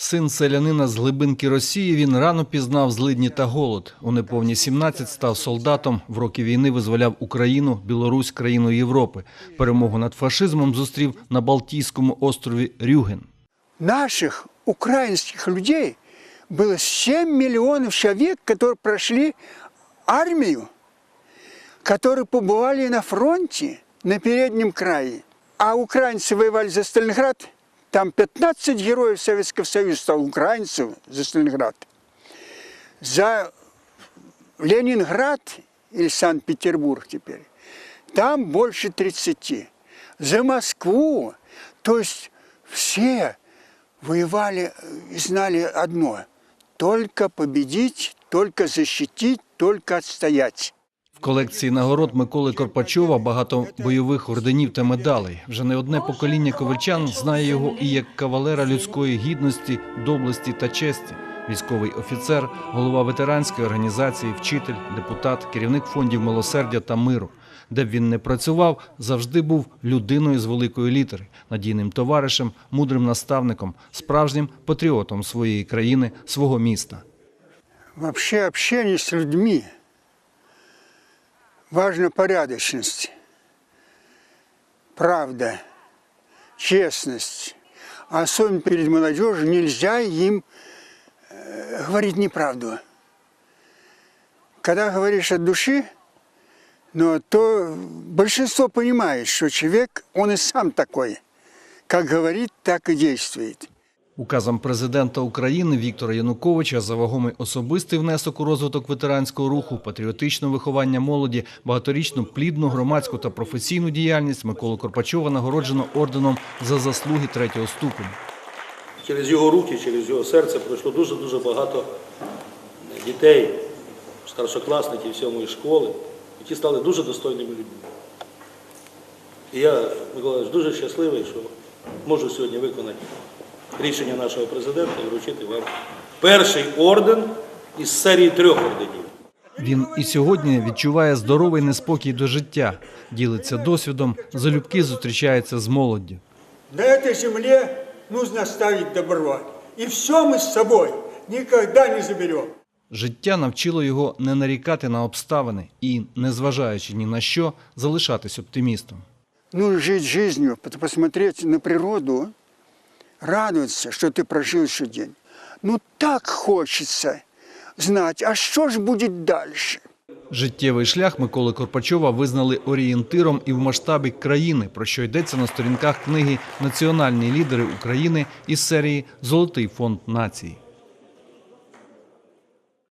Син селянина з глибинки Росії, він рано пізнав злидні та голод. У неповні 17 став солдатом. В роки війни визволяв Україну, Білорусь, країну Європи. Перемогу над фашизмом зустрів на Балтійському острові Рюген. наших украинских людей было 7 миллионов человек, которые прошли армию, которые побывали на фронте, на переднем крае. А украинцы воевали за Сталинград. Там 15 героев Советского Союза украинцев за Сталинград. За Ленинград или Санкт-Петербург теперь, там больше 30. За Москву, то есть все воевали и знали одно – только победить, только защитить, только отстоять. Колекції нагород Миколи Корпачова багато бойових орденів та медалей. Вже не одне покоління ковальчан знає його і як кавалера людської гідності, доблесті та честі. Військовий офіцер, голова ветеранської організації, вчитель, депутат, керівник фондів милосердя та миру. Де б він не працював, завжди був людиною з великої літери, надійним товаришем, мудрим наставником, справжнім патріотом своєї країни, свого міста. Вообще общение с людьми важна порядочность, правда, честность. А особенно перед молодежью нельзя им э, говорить неправду. Когда говоришь от души, но то большинство понимает, что человек, он и сам такой. Как говорит, так и действует. Указом президента України Віктора Януковича за вагомий особистий внесок у розвиток ветеранського руху, патріотичне виховання молоді, багаторічну плідну громадську та професійну діяльність Миколу Корпачова нагороджено орденом за заслуги третього ступеня. Через його руки, через його серце пройшло дуже-дуже багато дітей, старшокласників сьомої школи, які стали дуже достойними людьми. І я, Миколаївич, дуже щасливий, що можу сьогодні виконати рішення нашого президента і вручити вам перший орден із серії трьох орденів. Він і сьогодні відчуває здоровий неспокій до життя, ділиться досвідом, залюбки зустрічається з молоддю. На этой земле нужно оставить добро. И все мы с собой никогда не заберем. Життя навчило його не нарікати на обставини і, незважаючи ні на що, залишатись оптимістом. Нужно жить жизнью, пот- посмотреть на природу, радоваться, что ты прожил еще день. Ну так хочется знать, а что же будет дальше? Життєвий шлях Миколи Корпачова визнали орієнтиром і в масштабі країни, про що йдеться на сторінках книги Національні лідери України із серії Золотий фонд нації.